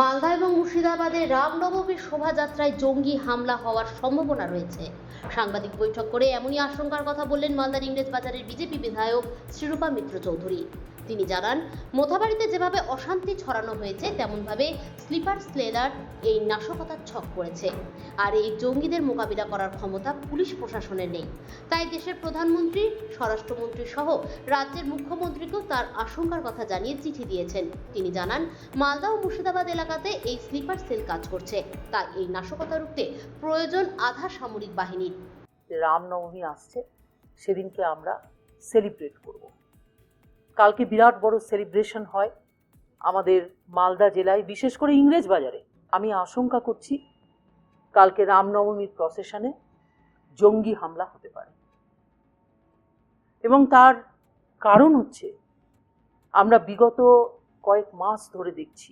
মালদা এবং মুর্শিদাবাদে রামনবমীর শোভাযাত্রায় জঙ্গি হামলা হওয়ার সম্ভাবনা রয়েছে। সাংবাদিক বৈঠক করে এমনই আশঙ্কার কথা বললেন মালদার ইংরেজ বাজারের বিজেপি বিধায়ক শ্রীরূপা মিত্র চৌধুরী। তিনি জানান, মোথাবাড়িতে যেভাবে অশান্তি ছড়ানো হয়েছে, তেমনভাবে স্লিপার স্লেলার এই নাশকতার ছক করেছে আর এই জঙ্গিদের মোকাবিলা করার ক্ষমতা পুলিশ প্রশাসনের নেই। তাই দেশের প্রধানমন্ত্রী, স্বরাষ্ট্রমন্ত্রী সহ রাজ্যের মুখ্যমন্ত্রীকেও তার আশঙ্কার কথা জানিয়ে চিঠি দিয়েছেন। তিনি জানান, মালদা ও মুর্শিদাবাদ এলাকাতে এই স্লিপার সেল কাজ করছে। তাই এই নাশকতা রুখতে প্রয়োজন আধা সামরিক বাহিনীর। রামনবমী আসছে। সেদিনকে আমরা সেলিব্রেট করব। কালকে বিরাট বড় সেলিব্রেশন হয় আমাদের মালদা জেলায়, বিশেষ করে ইংরেজ বাজারে। আমি আশঙ্কা করছি কালকে রামনবমীর প্রসেশনে জঙ্গি হামলা হতে পারে। এবং তার কারণ হচ্ছে, আমরা বিগত কয়েক মাস ধরে দেখছি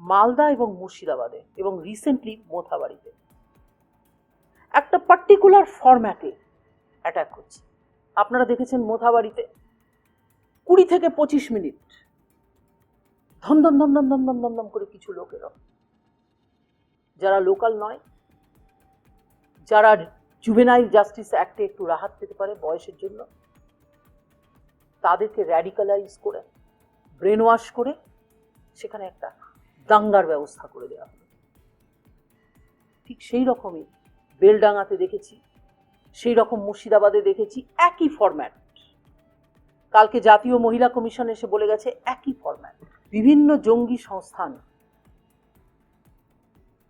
মালদা এবং মুর্শিদাবাদে এবং রিসেন্টলি মোথাবাড়িতে একটা পার্টিকুলার ফরম্যাটে অ্যাটাক হচ্ছে আপনারা দেখেছেন মোথাবাড়িতে? কুড়ি থেকে পঁচিশ মিনিট। ধমধম ধমধম ধমধম ধমধম করে কিছু লোকের যারা লোকাল নয়, যারা জুবেনাইল জাস্টিস অ্যাক্টে একটু রাহাত পেতে পারে বয়সের জন্য, তাদেরকে র্যাডিকালাইজ করে ব্রেন ওয়াশ করে সেখানে একটা দাঙ্গার ব্যবস্থা করে দেওয়া হবে। ঠিক সেই রকমই বেলডাঙাতে দেখেছি, সেই রকম মুর্শিদাবাদে দেখেছি একই ফরম্যাট কালকে জাতীয় মহিলা কমিশন এসে বলে গেছে একই ফরম্যাট বিভিন্ন জঙ্গি সংস্থান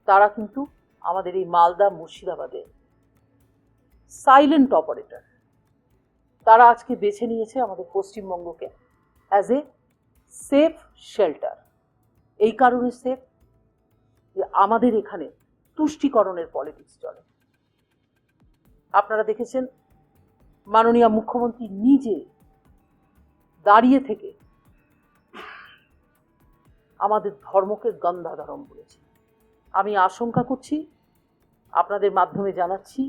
তারা কিন্তু আমাদের এই মালদা মুর্শিদাবাদে সাইলেন্ট অপারেটর তারা আজকে বেছে নিয়েছে আমাদের পশ্চিমবঙ্গকে অ্যাজ এ সেফ শেল্টার এই কারণে সেফ যে আমাদের এখানে তুষ্টিকরণের পলিটিক্স চলে। আপনারা দেখেছেন মাননীয় মুখ্যমন্ত্রী নিজে দাঁড়িয়ে থেকে আমাদের ধর্মকে গন্ধাধরম বলেছে। আমি আশঙ্কা করছি, আপনাদের মাধ্যমে জানাচ্ছি,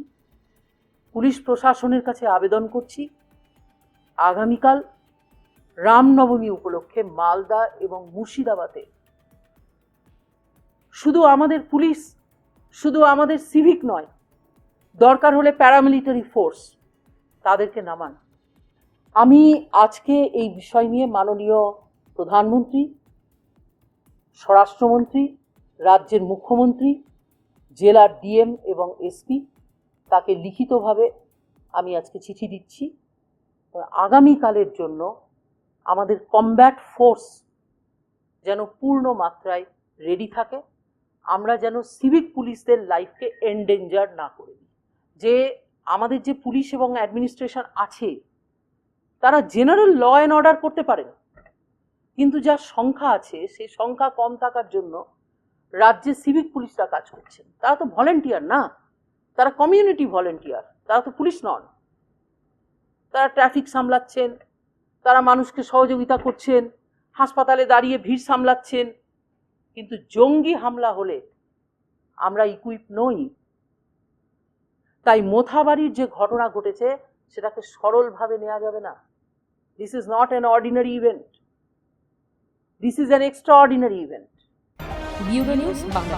পুলিশ প্রশাসনের কাছে আবেদন করছি, আগামীকাল রামনবমী উপলক্ষে মালদা এবং মুর্শিদাবাদে। শুধু আমাদের পুলিশ, শুধু আমাদের সিভিক নয়, দরকার হলে প্যারামিলিটারি ফোর্স, তাদেরকে নামান। আমি আজকে এই বিষয় নিয়ে মাননীয় প্রধানমন্ত্রী, স্বরাষ্ট্রমন্ত্রী, রাজ্যের মুখ্যমন্ত্রী, জেলার ডিএম এবং এসপি তাকে লিখিতভাবে আমি আজকে চিঠি দিচ্ছি। আগামীকালের জন্য আমাদের কমব্যাট ফোর্স যেন পূর্ণ মাত্রায় রেডি থাকে, আমরা যেন সিভিক পুলিশদের লাইফকে এন্ডেঞ্জার না করে যে আমাদের যে পুলিশ এবং অ্যাডমিনিস্ট্রেশন আছে তারা জেনারেল ল অ্যান্ড অর্ডার করতে পারেন কিন্তু যা সংখ্যা আছে, সেই সংখ্যা কম থাকার জন্য রাজ্যে সিভিক পুলিশরা কাজ করছেন। তারা তো ভলেন্টিয়ার না। তারা কমিউনিটি ভলেন্টিয়ার তারা তো পুলিশ নন। তারা ট্রাফিক সামলাচ্ছেন। তারা মানুষকে সহযোগিতা করছেন। হাসপাতালে দাঁড়িয়ে ভিড় সামলাচ্ছেন। কিন্তু জঙ্গি হামলা হলে আমরা ইকুইপ নই। তাই মোথাবাড়ির যে ঘটনা ঘটেছে সেটাকে সরলভাবে নেওয়া যাবে না। This is not an ordinary event this is an extraordinary event bureau news Bangla